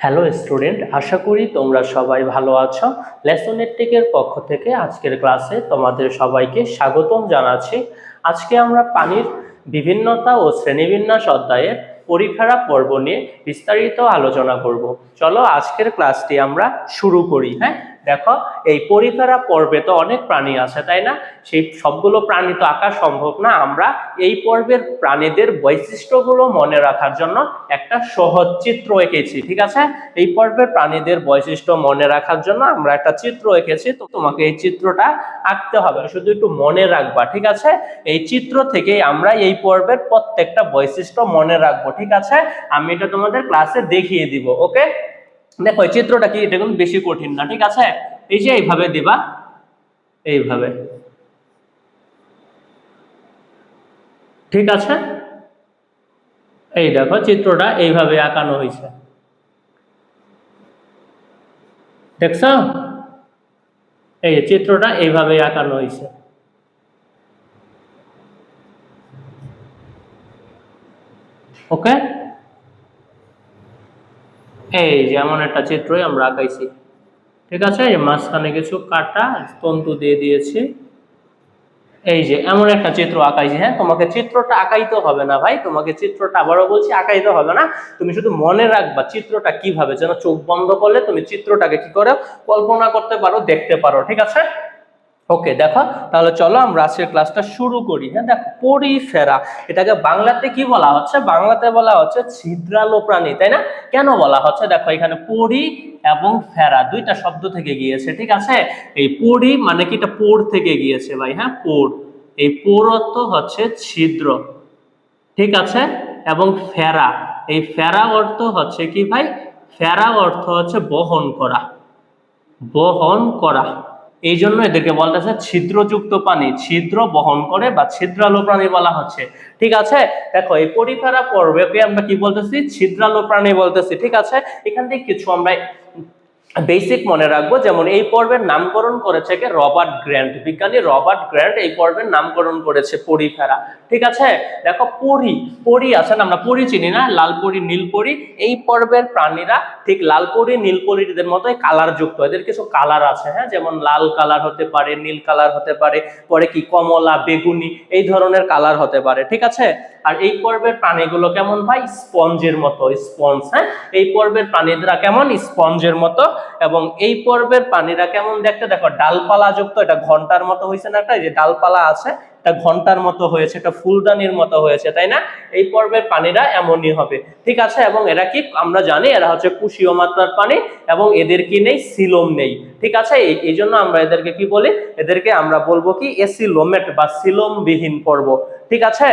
Hello student, আশা করি তোমরা সবাই ভালো আছো। লেসন টেকের পক্ষ থেকে আজকের ক্লাসে তোমাদের সবাইকে স্বাগতম জানাচ্ছি। আজকে আমরা পানির বিভিন্নতা ও শ্রেণীবিন্যাস অধ্যায়ের পরিফেরা পর্ব নিয়ে বিস্তারিত আলোচনা করব। চলো আজকের ক্লাসটি আমরা শুরু করি হ্যাঁ? দেখো, এই পরিফেরা পর্বে তো অনেক প্রাণী আছে, তাই না? সেই সবগুলো প্রাণী তো আঁকা সম্ভব না। আমরা এই পর্বের প্রাণীদের বৈশিষ্ট্যগুলো মনে রাখার জন্য একটা সহজ চিত্র এঁকেছি, ঠিক আছে? এই পর্বের প্রাণীদের বৈশিষ্ট্য মনে রাখার জন্য আমরা একটা চিত্র এঁকেছি, তো তোমাকে এই চিত্রটা আঁকতে হবে। শুধু একটু মনে রাখবা, ঠিক আছে? এই চিত্র থেকেই আমরা এই পর্বের প্রত্যেকটা বৈশিষ্ট্য মনে রাখব, ঠিক আছে? আমি এটা তোমাদের ক্লাসে দেখিয়ে দিব ওকে দেখো চিত্রটা কি? এটা কিন্তু বেশি কঠিন না, ঠিক আছে? এই যে এইভাবে দিবা, এইভাবে। ঠিক আছে? এই দেখো, চিত্রটা এইভাবে আঁকানো হয়েছে। দেখছ? এই চিত্রটা এইভাবে আঁকানো হয়েছে। ওকে? এই যেমন একটা চিত্রই আমরা আঁকাইছি। ঠিক আছে? মাঝখানে কিছু কাটা, তন্তু দিয়ে দিয়েছি। এই যে এমন একটা চিত্র আঁকাইছি হ্যাঁ? তোমাকে চিত্রটা আঁকাইতে হবে না ভাই, তোমাকে চিত্রটা আবারও বলছি, আঁকাইতে হবে না। তুমি শুধু মনে রাখবা চিত্রটা কীভাবে, যেন চোখ বন্ধ করলে তুমি চিত্রটাকে কি করে, কল্পনা করতে পারো, দেখতে পারো, ঠিক আছে? ওকে দেখো, তাহলে চলো আমরা আজকের ক্লাসটা শুরু করি। হ্যাঁ দেখো, পরিফেরা। এটাকে বাংলাতে কি বলা হচ্ছে? বাংলাতে বলা হচ্ছে ছিদ্রালো প্রাণী, তাই না? কেন বলা হচ্ছে? দেখো, এখানে পরি এবং ফেরা, দুইটা শব্দ থেকে গিয়েছে, ঠিক আছে? এই পরি মানে কি? এটা পোর থেকে গিয়েছে ভাই হ্যাঁ পোর। এই পোর অর্থ হচ্ছে ছিদ্র, ঠিক আছে? এবং ফেরা। এই ফেরা অর্থ হচ্ছে কি ভাই? ফেরা অর্থ হচ্ছে বহন করা। বহন করা। এই জন্য এদেরকে বলতেছে ছিদ্রযুক্ত প্রাণী, ছিদ্র বহন করে বা ছিদ্রালো প্রাণী বলা হচ্ছে। ঠিক আছে? দেখো, এই পরিফেরা পর্বে আমরা কি বলতেছি? ছিদ্রালো প্রাণী বলতেছি। ঠিক আছে? এখান থেকে কিছু আমরা বেসিক মনে রাখব, যেমন এই পর্বের নামকরণ করেছে কে? Robert Grant. বিজ্ঞানী রবার্ট গ্র্যান্ট এই পর্বের নামকরণ করেছে পরিফেরা ঠিক আছে? দেখো পরি পরি আছে না আমরা, পরি চিনি না? লাল পরি, নীল পরি। এই পর্বের প্রাণীরা ঠিক লাল পরি, নীল পরিদের মতোই কালার যুক্ত। এদের কিছু কালার আছে হ্যাঁ? যেমন লাল কালার হতে পারে, নীল কালার হতে পারে, পরে কি কমলা, বেগুনি, এই ধরনের কালার হতে পারে। ঠিক আছে? আর এই পর্বের প্রাণীগুলো কেমন ভাই? স্পঞ্জের মতো, স্পঞ্জ হ্যাঁ? এই পর্বের প্রাণীরা কেমন? স্পঞ্জের মতো। এবং এই পর্বের প্রাণীরা কেমন দেখতে? দেখো, ডালপালা যুক্ত, এটা ঘণ্টার মতো হয়েছে না একটা? যে ডালপালা আছে, এটা ঘণ্টার মতো হয়েছে, এটা ফুলদানির মতো হয়েছে, তাই না? এই পর্বের প্রাণীরা এমনই হবে। ঠিক আছে? এবং এরা কি? আমরা জানি এরা হচ্ছে কুশীয় মাত্রার প্রাণী এবং এদের কি নেই? সিলোম নেই। ঠিক আছে? এই জন্য আমরা এদেরকে কি বলি? এদেরকে আমরা বলব কি? এসিলোমেট বা সিলোমবিহীন পর্ব। ঠিক আছে?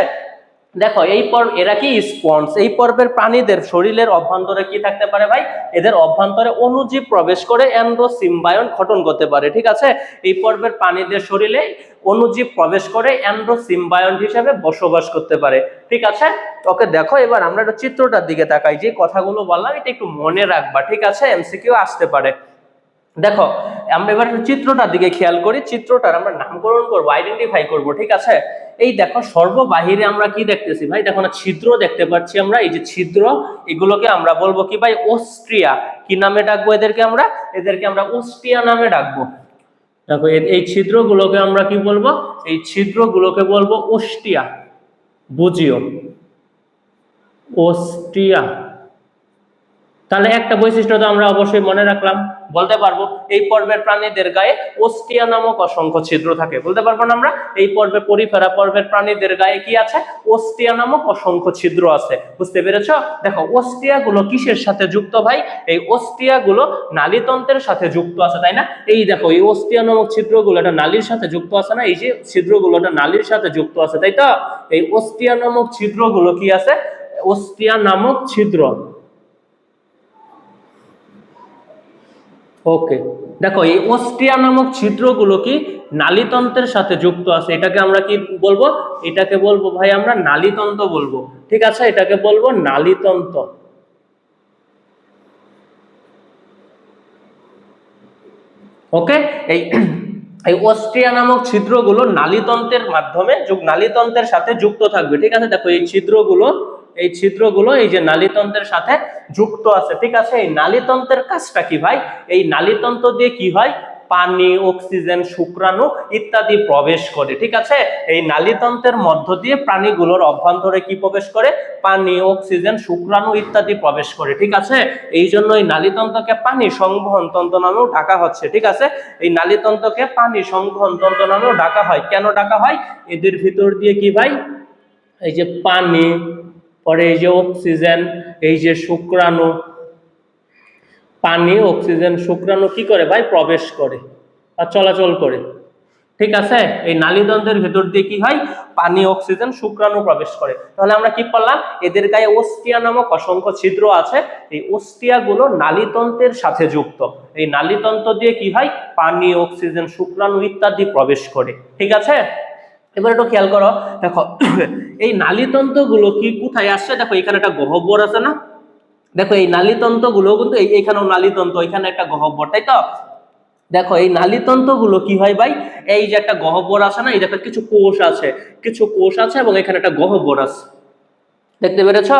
দেখো, এই পর্ব, এরা কি স্পঞ্জ এই পর্বের প্রাণীদের শরীরের অভ্যন্তরে কি থাকতে পারে ভাই? এদের অভ্যন্তরে অনুজীব প্রবেশ করে অ্যান্ড্রোসিম্বায়ন গঠন করতে পারে, ঠিক আছে? এই পর্বের প্রাণীদের শরীরে অনুজীব প্রবেশ করে অ্যান্ড্রোসিম্বায়ন হিসেবে বসবাস করতে পারে, ঠিক আছে? ওকে, দেখো, এবার আমরা একটা চিত্রটার দিকে তাকাই, যে কথাগুলো বললাম, এটা একটু মনে রাখবা, ঠিক আছে? এমসিকিউ আসতে পারে। দেখো, আমরা এবার চিত্রটার দিকে খেয়াল করি, চিত্রটার আমরা নামকরণ করব আইডেন্টিফাই করব, ঠিক আছে? এই দেখো, সর্ববাহিরে আমরা কি দেখতেছি ভাই? দেখো না, ছিদ্র দেখতে পাচ্ছি আমরা, এই যে ছিদ্র, এগুলোকে আমরা বলব কি ভাই? অস্ট্রিয়া। কি নামে ডাকবো এদেরকে আমরা? এদেরকে আমরা অস্ট্রিয়া নামে ডাকবো। দেখো এই ছিদ্রগুলোকে আমরা কি বলব? এই ছিদ্রগুলোকে বলব অস্ট্রিয়া। বুঝিও। অস্ট্রিয়া। তাহলে একটা বৈশিষ্ট্য তো আমরা অবশ্যই মনে রাখলাম। বলতে পারব, এই পর্বের প্রাণীদের গায়ে অস্টিয়া নামক অসংখ্য ছিদ্র থাকে। বলতে পারব না আমরা? এই পর্বে পরিফেরা পর্বের প্রাণীদের গায়ে কি আছে? অস্টিয়া নামক অসংখ্য ছিদ্র আছে। বুঝতে পেরেছ? দেখো অস্টিয়া গুলো কিসের সাথে যুক্ত ভাই? এই অস্টিয়া গুলো নালীতন্ত্রের সাথে যুক্ত আছে, তাই না? এই দেখো, এই অস্টিয়া নামক ছিদ্রগুলো এটা নালীর সাথে যুক্ত আছে না? এই যে ছিদ্রগুলো এটা নালীর সাথে যুক্ত আছে, তাই তো? এই অস্টিয়া নামক ছিদ্রগুলো কি আছে? অস্টিয়া নামক ছিদ্র। ওকে দেখো, এই অস্ট্রিয়া নামক ছিদ্রগুলো কি নালীতন্ত্রের সাথে যুক্ত আছে? এটাকে আমরা কি বলব? এটাকে বলব ভাই আমরা নালীতন্ত্র বলব। ঠিক আছে? এটাকে বলব নালীতন্ত্র। ওকে এই এই অস্ট্রিয়া নামক ছিদ্রগুলো নালীতন্ত্রের মাধ্যমে নালীতন্ত্রের সাথে যুক্ত থাকবে। ঠিক আছে? দেখো, এই ছিদ্রগুলো এই ছিদ্রগুলো এই যে নালীতন্ত্রের সাথে যুক্ত আছে, ঠিক আছে? এই নালীতন্ত্রের কাজটা কি ভাই? এই নালীতন্ত্র দিয়ে কি হয়? পানি, অক্সিজেন, শুক্রাণু ইত্যাদি প্রবেশ করে, ঠিক আছে? এই নালীতন্ত্রের মধ্য দিয়ে প্রাণীগুলোর অভ্যন্তরে কি প্রবেশ করে? পানি, অক্সিজেন, শুক্রাণু ইত্যাদি প্রবেশ করে, ঠিক আছে? এই জন্য এই নালীতন্ত্রকে পানি সংবহন তন্ত্র নামেও ডাকা হচ্ছে, ঠিক আছে? এই নালীতন্ত্রকে পানি সংবহন তন্ত্র নামেও ডাকা হয়। কেন ডাকা হয়? এদের ভিতর দিয়ে কি ভাই? এই যে পানি পরে এই যে অক্সিজেন এই যে শুক্রাণু, পানি অক্সিজেন শুক্রাণু কি করে ভাই? প্রবেশ করে আর চলাচল করে। ঠিক আছে? এই নালীতন্ত্রের ভেতর দিয়ে কি হয়? পানি অক্সিজেন শুক্রাণু প্রবেশ করে। তাহলে আমরা কি করলাম এদের গায়ে ওস্টিয়া নামক অসংখ্য ছিদ্র আছে। এই ওস্টিয়া গুলো নালীতন্ত্রের সাথে যুক্ত। এই নালীতন্ত্র দিয়ে কি হয়? পানি অক্সিজেন শুক্রাণু ইত্যাদি প্রবেশ করে। ঠিক আছে? এবার একটু খেয়াল করো, দেখো, এই নালীতন্ত্রগুলো কি কোথায় আসছে? দেখো, এখানে একটা গহ্বর আছে না? দেখো, এই নালীতন্ত্রগুলো কিন্তু এই, এখানেও নালীতন্ত্র এখানে একটা গহ্বর, তাই তো? দেখো, এই নালীতন্ত্রগুলো কি হয় ভাই? এই যে একটা গহ্বর আছে না, এই দেখো কিছু কোষ আছে, কিছু কোষ আছে এবং এখানে একটা গহ্বর আছে। দেখতে পেরেছ?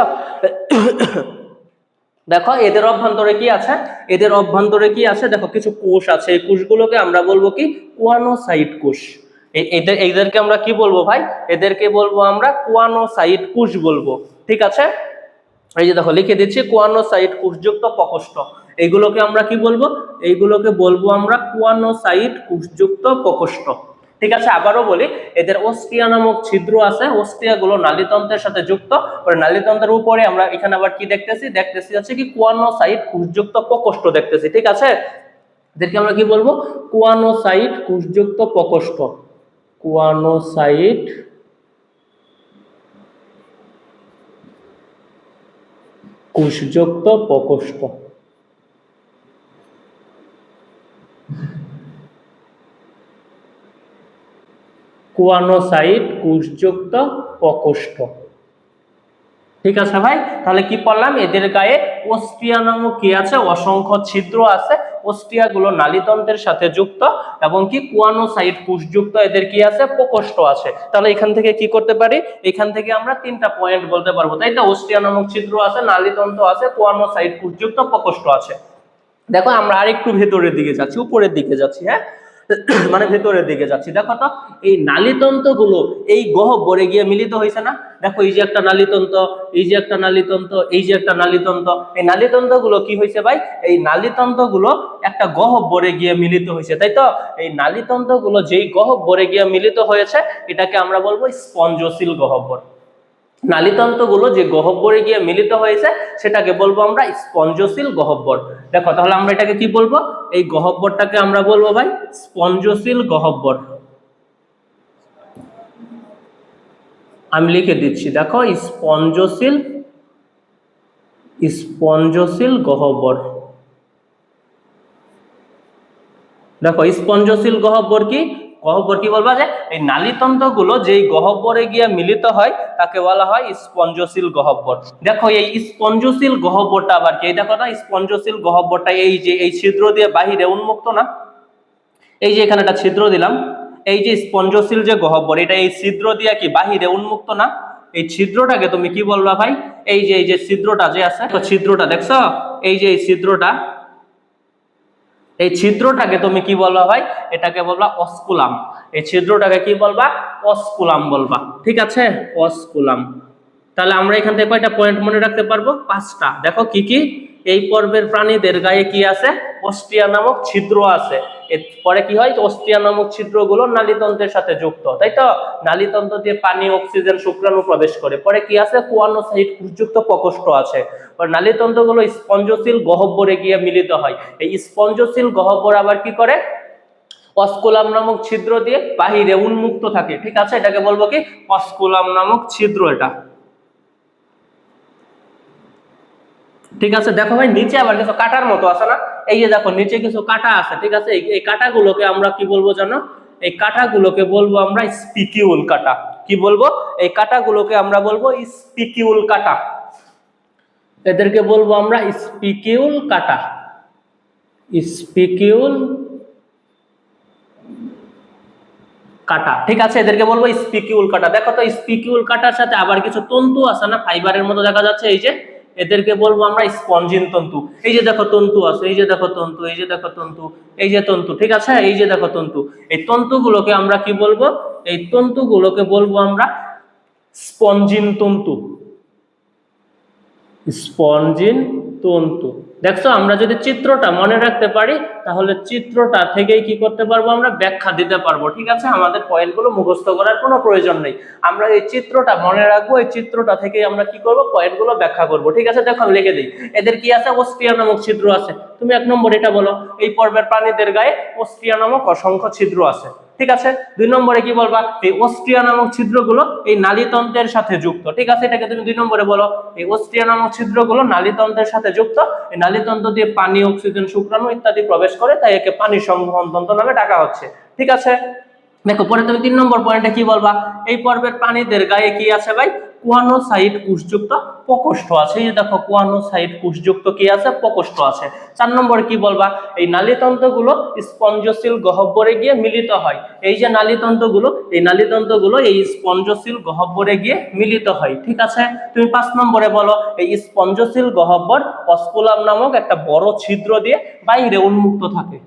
দেখো, এদের অভ্যন্তরে কি আছে? এদের অভ্যন্তরে কি আছে? দেখো, কিছু কোষ আছে, এই কোষগুলোকে আমরা বলব কি? কুয়ানোসাইট কোষ। এদের এদেরকে আমরা কি বলব ভাই? এদেরকে বলব আমরা কুয়ানোসাইট কোষ বলব। ঠিক আছে? এই যে দেখো, লিখে দিচ্ছি কুয়ানোসাইট কোষযুক্ত প্রকোষ্ঠ। এইগুলোকে আমরা কি বলব? এইগুলোকে বলব আমরা কুয়ানোসাইট কোষযুক্ত প্রকোষ্ঠ। ঠিক আছে? আবারও বলি, এদের অস্ট্রিয়া নামক ছিদ্র আছে। অস্ট্রিয়া গুলো নালীতন্ত্রের সাথে যুক্ত। নালীতন্ত্রের উপরে আমরা এখানে আবার কি দেখতেছি? দেখতেছি হচ্ছে কি কুয়ানোসাইট কোষযুক্ত প্রকোষ্ঠ দেখতেছি। ঠিক আছে? এদেরকে আমরা কি বলব? কুয়ানোসাইট কোষযুক্ত প্রকোষ্ঠ। কুয়ানোসাইট কোষযুক্ত প্রকোষ্ঠ। কুয়ানোসাইট কোষযুক্ত প্রকোষ্ঠ। ঠিক আছে ভাই? তাহলে কি পড়লাম? এদের গায়ে অস্ট্রিয়া নামক কি আছে? অসংখ্য ছিদ্র আছে। নালিতন্ত্রের নালীতন্ত্রের সাথে যুক্ত এবং কি কুয়ানোসাইট কোষযুক্ত, এদের কি আছে? প্রকোষ্ঠ আছে। তাহলে এখান থেকে কি করতে পারি? এখান থেকে আমরা তিনটা পয়েন্ট বলতে পারব। তাই তো? অস্টিয়া নামক ছিদ্র আছে, নালিতন্ত্র আছে, কুয়ানোসাইট কোষযুক্ত, প্রকোষ্ঠ আছে। দেখো, আমরা আরেকটু ভেতরের দিকে যাচ্ছি, উপরের দিকে যাচ্ছি হ্যাঁ? মানে ভেতরের দিকে যাচ্ছি। দেখো তো, এই নালীতন্ত্রগুলো এই গহ্বরে গিয়ে মিলিত হয়েছে না? দেখো, এই যে একটা নালীতন্ত্র এই যে একটা নালীতন্ত্র এই যে একটা নালীতন্ত্র এই নালীতন্ত্রগুলো কি হয়েছে ভাই? এই নালীতন্ত্রগুলো একটা গহ্বরে গিয়ে মিলিত হয়েছে, তাই তো? এই নালীতন্ত্রগুলো যেই গহ্বরে গিয়ে মিলিত হয়েছে, এটাকে আমরা বলব স্পঞ্জশীল গহ্বর। নালীতন্ত্রগুলো যে গহ্বরে গিয়ে মিলিত হয়েছে, সেটাকে বলব আমরা স্পঞ্জশীল গহ্বর দেখো, তাহলে আমরা এটাকে কি বলব? এই গহ্বরটাকে আমরা বলব ভাই স্পঞ্জশীল গহ্বর আমি লিখে দিচ্ছি, দেখো, স্পঞ্জশীল স্পঞ্জশীল গহ্বর দেখো, স্পঞ্জশীল গহ্বর কি? গহ্বর কি বলবা যে, এই নালীতন্ত্রগুলো যেই গহ্বরে গিয়ে মিলিত হয়, তাকে বলা হয় স্পঞ্জশীল গহ্বর দেখো, এই স্পঞ্জশীল গহ্বরটা আবার কি? দেখো না, স্পঞ্জশীল গহ্বরটা এই যে, এই ছিদ্র দিয়ে বাহিরে উন্মুক্ত না? এই যে এখানে একটা ছিদ্র দিলাম, এই যে স্পঞ্জশীল যে গহ্বর এটা এই ছিদ্র দিয়ে কি বাহিরে উন্মুক্ত না? এই ছিদ্রটাকে তুমি কি বলবা ভাই? এই যে এই যে ছিদ্রটা যে আছে ছিদ্রটা, দেখছ? এই যে, এই ছিদ্রটা এই ছিদ্রটাকে তুমি কি বলবা ভাই? এটাকে বলবা অস্কুলাম। এই ছিদ্রটাকে কি বলবা? অস্কুলাম বলবা। ঠিক আছে? অস্কুলাম। তাহলে আমরা এখান থেকে কয়টা পয়েন্ট মনে রাখতে পারব? পাঁচটা। দেখো কি কি? এই পর্বের প্রাণীদের গায়ে কি আছে? অস্ট্রিয়া নামক ছিদ্র আছে। এরপরে কি হয়? অস্ট্রিয়া নামক ছিদ্রগুলো নালীতন্ত্রের সাথে যুক্ত, তাই তো? নালীতন্ত্র দিয়ে পানি, অক্সিজেন, শুক্রাণু প্রবেশ করে। পরে কি আছে? কুয়ানোসাইট যুক্ত প্রকোষ্ঠ আছে। পরে নালীতন্ত্রগুলো স্পঞ্জশীল গহ্বরে গিয়ে মিলিত হয়। এই স্পঞ্জশীল গহ্বর আবার কি করে? অস্কুলাম নামক ছিদ্র দিয়ে বাহিরে উন্মুক্ত থাকে। ঠিক আছে? এটাকে বলব কি? অস্কুলাম নামক ছিদ্র এটা। ঠিক আছে? দেখো ভাই, নিচে আবার কিছু কাটার মতো আছে না? এই যে দেখো, নিচে কিছু কাটা আছে, ঠিক আছে? এই- কাটাগুলোকে আমরা কি বলব জানো? এই কাটাগুলোকে বলব আমরা স্পিকিউল কাটা। কি বলব? এই কাটাগুলোকে আমরা বলব স্পিকিউল কাটা। এদেরকে বলব আমরা স্পিকিউল কাটা। স্পিকিউল কাটা। ঠিক আছে? এদেরকে বলব স্পিকিউল কাটা। দেখো তো, স্পিকিউল কাটার সাথে আবার কিছু তন্তু আছে না? ফাইবারের মতো দেখা যাচ্ছে, এই যে এদেরকে বলব আমরা স্পঞ্জিন তন্তু। এই যে দেখো তন্তু আছে, এই যে দেখো তন্তু, এই যে দেখো তন্তু, এই যে তন্তু, ঠিক আছে? এই যে দেখো তন্তু। এই তন্তুগুলোকে আমরা কি বলব? এই তন্তুগুলোকে বলব আমরা স্পঞ্জিন তন্তু। স্পঞ্জিন তন্তু। দেখছ, আমরা যদি চিত্রটা মনে রাখতে পারি, তাহলে চিত্রটা থেকেই কি করতে পারব আমরা? ব্যাখ্যা দিতে পারব। ঠিক আছে? আমাদের পয়েন্টগুলো মুখস্থ করার কোনো প্রয়োজন নেই। আমরা এই চিত্রটা মনে রাখব, এই চিত্রটা থেকেই আমরা কি করব? পয়েন্টগুলো ব্যাখ্যা করব। ঠিক আছে? দেখো, আমি লিখে দিই। এদের কি আছে? অস্ট্রিয়া নামক ছিদ্র আছে। তুমি এক নম্বর এটা বলো। এই পর্বের প্রাণীদের গায়ে অস্ট্রিয়া নামক অসংখ্য ছিদ্র আছে। ঠিক আছে? দুই নম্বরে কি বলবা? এই অস্ট্রিয়া নামক ছিদ্রগুলো এই নালীতন্ত্রের সাথে যুক্ত। ঠিক আছে? এটাকে তুমি দুই নম্বরে বলো। এই অস্ট্রিয়া নামক ছিদ্রগুলো নালীতন্ত্রের সাথে যুক্ত। এই নালীতন্ত্র দিয়ে পানি, অক্সিজেন, শুক্রাণু ইত্যাদি প্রবেশ করে, তাই একে পানি সংবহন তন্ত্র নামে ডাকা হচ্ছে। ঠিক আছে? দেখো, পরে তুমি তিন নম্বর পয়েন্টে কি বলবা? এই পর্বের প্রাণীদের গায়ে কি আছে ভাই? কুয়ানোসাইট কোষযুক্ত প্রকোষ্ঠ আছে। এই যে দেখো, কুয়ানোসাইট কোষযুক্ত কি আছে? প্রকোষ্ঠ আছে। চার নম্বরে কি বলবা? এই নালীতন্ত্রগুলো স্পঞ্জশীল গহ্বরে গিয়ে মিলিত হয়। এই যে নালীতন্ত্রগুলো এই নালীতন্ত্রগুলো এই স্পঞ্জশীল গহ্বরে গিয়ে মিলিত হয়। ঠিক আছে? তুমি পাঁচ নম্বরে বলো, এই স্পঞ্জশীল গহ্বর অস্কুলাম নামক একটা বড় ছিদ্র দিয়ে বাইরে উন্মুক্ত থাকে।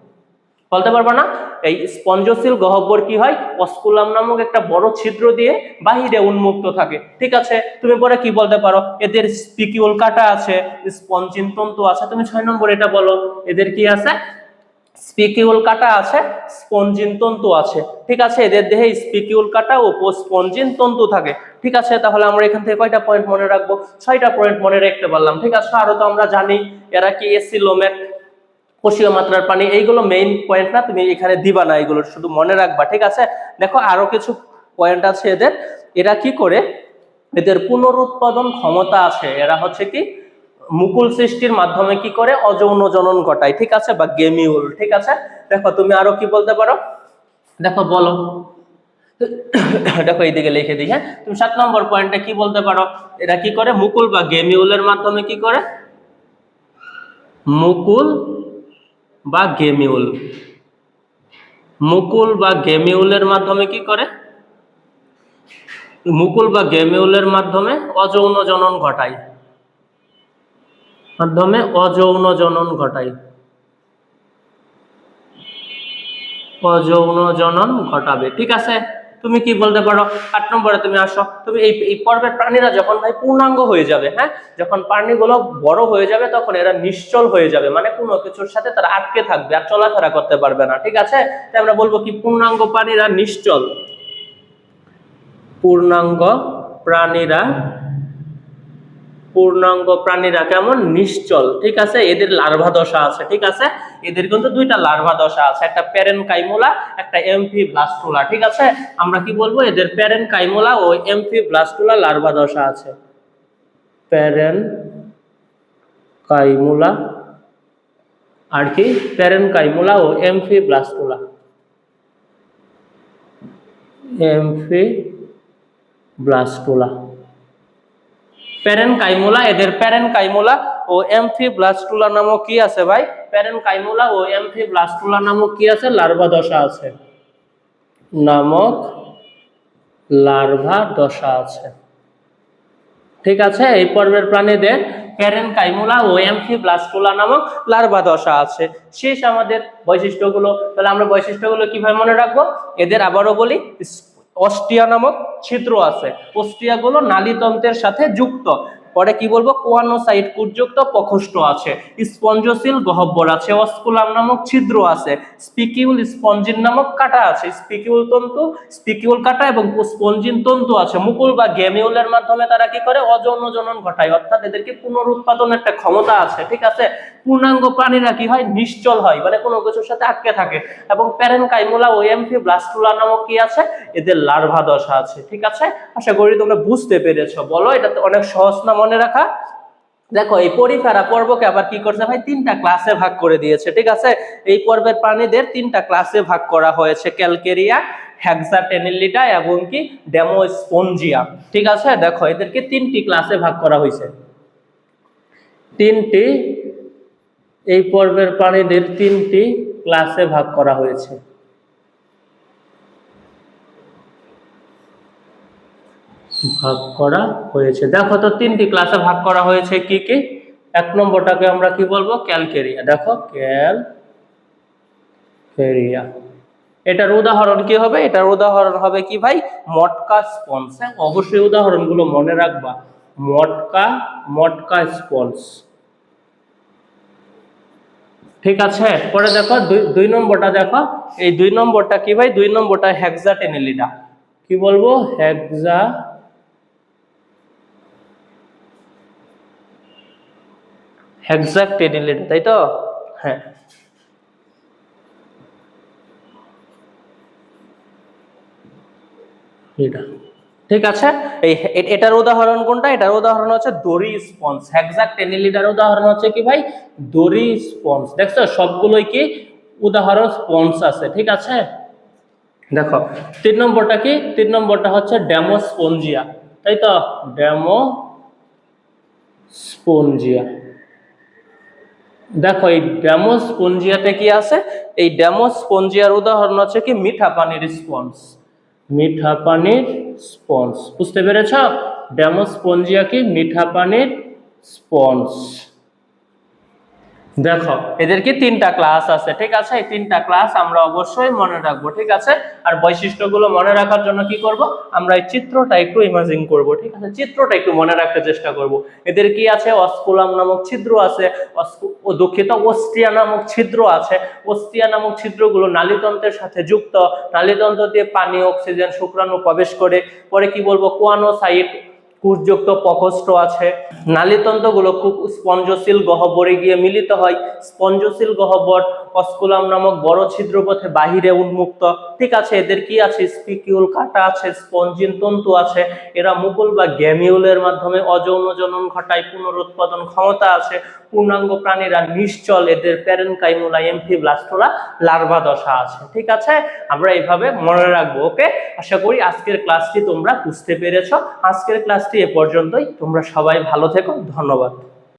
বলতে পারবা না? এই স্পঞ্জশীল গহ্বর কি হয়? অস্কুলাম নামক একটা বড় ছিদ্র দিয়ে বাহিরে উন্মুক্ত থাকে। ঠিক আছে? তুমি পরে কি বলতে পারো? এদের স্পিকিউল কাটা আছে, স্পঞ্জিন তন্তু আছে। তুমি ছয় নম্বর এটা বলো, এদের কি আছে? স্পিকিউল কাটা আছে, স্পঞ্জিন তন্তু আছে। ঠিক আছে? এদের দেহে স্পিকিউল কাটা ও স্পঞ্জিন তন্তু থাকে। ঠিক আছে? তাহলে আমরা এখান থেকে কয়টা পয়েন্ট মনে রাখব? ছয়টা পয়েন্ট মনে রাখতে পারলাম। ঠিক আছে? আরও তো আমরা জানি, এরা কি এসিলোমেট কোষীয় মাত্রার পানি, এইগুলো মেইন পয়েন্ট না, তুমি এখানে দিবা না, এগুলো শুধু মনে রাখবা, ঠিক আছে? দেখো আরও কিছু পয়েন্ট আছে এদের। এরা কি করে? এদের পুনরুৎপাদন ক্ষমতা আছে। এরা হচ্ছে কি? মুকুল সৃষ্টির মাধ্যমে কি করে? অযৌন জনন ঘটায়, ঠিক আছে? বা গেমিউল, ঠিক আছে? দেখো, তুমি আরও কি বলতে পারো? দেখো, বলো। দেখো, এইদিকে লিখে দিই হ্যাঁ? তুমি সাত নম্বর পয়েন্টে কি বলতে পারো? এরা কি করে? মুকুল বা গেমিউলের মাধ্যমে কি করে? মুকুল বা গেমিউল। মুকুল বা গেমিউলের মাধ্যমে কি করে? মুকুল বা গেমিউলের মাধ্যমে অযৌন জনন ঘটায়। মাধ্যমে অযৌন জনন ঘটায়। অযৌন জনন ঘটাবে। ঠিক আছে? তুমি কি বলতে পারো? আট নম্বরে তুমি আসো। তুমি এই এই পর্বের প্রাণীরা যখন ভাই পূর্ণাঙ্গ হয়ে যাবে হ্যাঁ? যখন প্রাণীগুলো বড় হয়ে যাবে, তখন এরা নিশ্চল হয়ে যাবে। মানে কোনো কিছুর সাথে তারা আটকে থাকবে আর চলাফেরা করতে পারবে না, ঠিক আছে? তাই আমরা বলব কি, পূর্ণাঙ্গ প্রাণীরা নিশ্চল। পূর্ণাঙ্গ প্রাণীরা পূর্ণাঙ্গ প্রাণীরা কেমন? নিশ্চল। ঠিক আছে? এদের লার্ভা দশা আছে, ঠিক আছে? এদের কিন্তু দুইটা লার্ভা দশা আছে। একটা প্যারেন কাইমোলা একটা এমফি ব্লাস্টুলা ঠিক আছে? আমরা কি বলব? এদের প্যারেন কাইমোলা ও এমফি ব্লাস্টুলা লার্ভা দশা আছে। প্যারেন কাইমোলা আর কি? প্যারেন কাইমোলা ও amphiblastula amphiblastula parenchymula এদের প্যারেন কাইমোলা ও এমফি ব্লাস্টুলা নামক কি আছে ভাই? প্যারেন কাইমোলা ও এমফি ব্লাস্টুলা নামক কি আছে? লার্ভা দশা আছে। নামক লার্ভা দশা আছে। ঠিক আছে, এই পর্বের প্রাণীদের প্যারেন কাইমোলা ও এমফি ব্লাস্টুলা নামক লার্ভা দশা আছে। শেষ আমাদের বৈশিষ্ট্যগুলো, তাহলে আমরা বৈশিষ্ট্যগুলো কীভাবে মনে রাখব? এদের আবারও বলি অস্ট্রিয়া নামক ছিদ্র আছে। অস্ট্রিয়াগুলো নালীতন্ত্রের সাথে যুক্ত। পরে কি বলব? কোয়ানোসাইট কুটযুক্ত প্রকোষ্ঠ আছে। স্পঞ্জশীল গহ্বর আছে, অস্কুলাম নামক ছিদ্র আছে, স্পিকিউল স্পঞ্জিন নামক কাটা আছে। স্পিকিউল তন্তু, স্পিকিউল কাটা এবং স্পঞ্জিন তন্তু আছে। মুকুল বা গেমিউলের মাধ্যমে তারা কি করে? অযৌন জনন ঘটায়। অর্থাৎ এদেরকে পুনরুৎপাদনের একটা ক্ষমতা আছে, ঠিক আছে? পূর্ণাঙ্গ প্রাণীরা কি হয়, নিশ্চল হয় মানে কোনো কিছুর সাথে আটকে থাকে। এবং প্যারেন কাইমোলা ও এমফি ব্লাস্টুলা নামক কি আছে? এদের লার্ভা দশা আছে, ঠিক আছে? আশা করি তোমরা বুঝতে পেরেছ। বলো এটা তো অনেক সহজ না মনে রাখা? দেখো, এই পরিফেরা পর্বকে আবার কি করছে ভাই? তিনটা ক্লাসে ভাগ করে দিয়েছে, ঠিক আছে? এই পর্বের প্রাণীদের তিনটা ক্লাসে ভাগ করা হয়েছে, ক্যালকেরিয়া, হ্যাক্সাটেনিলিটা এবং কি? ডেমোস্পঞ্জিয়া, ঠিক আছে? দেখো, এদেরকে তিনটি ক্লাসে ভাগ করা হয়েছে। তিনটি এই পর্বের প্রাণীদের তিনটি ক্লাসে ভাগ করা হয়েছে। ভাগ করা হয়েছে। দেখো তো তিনটি ক্লাসে ভাগ করা হয়েছে কি কি? এক নম্বরটাকে আমরা কি বলব? ক্যালকেরিয়া দেখো ক্যাল ক্যালকেরিয়া এটার উদাহরণ কি হবে? এটার উদাহরণ হবে কি ভাই? মটকা স্পঞ্জ হ্যাঁ অবশ্যই উদাহরণগুলো মনে রাখবা। মটকা মটকা স্পঞ্জ ঠিক আছে? পরে দেখো, দুই নম্বরটা দেখো। এই দুই নম্বরটা কি ভাই? দুই নম্বরটা হেক্সাটেনিলিডা কি বলব? হেক্সা হেক্সাটেনিলিডা তাই তো? হ্যাঁ। এটা ঠিক আছে? এই এটার উদাহরণ কোনটা? এটার উদাহরণ হচ্ছে দড়ি স্পঞ্জ। হ্যাকজাক টেনিলিটার উদাহরণ হচ্ছে কি ভাই? দড়ি স্পঞ্জ। দেখছ? সবগুলোই কি উদাহরণ স্পঞ্জ আছে, ঠিক আছে? দেখো, তিন নম্বরটা কি? তিন নম্বরটা হচ্ছে ড্যামো স্পঞ্জিয়া। তাই তো? Demospongiae. দেখো, এই ড্যামো স্পঞ্জিয়াতে কি আছে? এই ড্যামো স্পঞ্জিয়ার উদাহরণ হচ্ছে কি? মিঠা পানির স্পঞ্জ। মিঠা পানির স্পঞ্জ। বুঝতে পেরেছ? ড্যামো স্পঞ্জিয়া কি? মিঠা পানির স্পঞ্জ। দেখো, এদের কি তিনটা ক্লাস আছে, ঠিক আছে? এই তিনটা ক্লাস আমরা অবশ্যই মনে রাখব, ঠিক আছে? আর বৈশিষ্ট্যগুলো মনে রাখার জন্য কি করব? আমরা এই চিত্রটা একটু ইমাজিং করব, ঠিক আছে? চিত্রটা একটু মনে রাখতে চেষ্টা করব। এদের কি আছে? অস্কুলাম নামক ছিদ্র আছে ও দুঃখিত অস্ট্রিয়া নামক ছিদ্র আছে। অস্ট্রিয়া নামক ছিদ্রগুলো নালীতন্ত্রের সাথে যুক্ত। নালীতন্ত্র দিয়ে পানি অক্সিজেন শুক্রাণু প্রবেশ করে। পরে কি বলব? কোয়ানোসাইট কুশযুক্ত প্রকোষ্ঠ আছে। নালীতন্ত্রগুলো খুব স্পঞ্জশীল গহ্বরে গিয়ে মিলিত হয়। স্পঞ্জশীল গহ্বর অস্কুলাম নামক বড় ছিদ্রপথে বাহিরে উন্মুক্ত। ঠিক আছে, এদের কি আছে? স্পিকিউল কাটা আছে, স্পঞ্জিন তন্তু আছে, এরা মুকুল বা গ্যামিউলের মাধ্যমে অযৌন জনন ঘটায়, পুনরুৎপাদন ক্ষমতা আছে। পূর্ণাঙ্গ প্রাণীরা নিশ্চল, এদের প্যারেনকাইমুলা, এমফিব্লাস্টোলা, লার্ভা দশা আছে। ঠিক আছে? আমরা এইভাবে মনে রাখব, ওকে? আশা করি আজকের ক্লাসটি তোমরা বুঝতে পেরেছ। আজকের ক্লাসটি এ পর্যন্তই। তোমরা সবাই ভালো থেকো। ধন্যবাদ।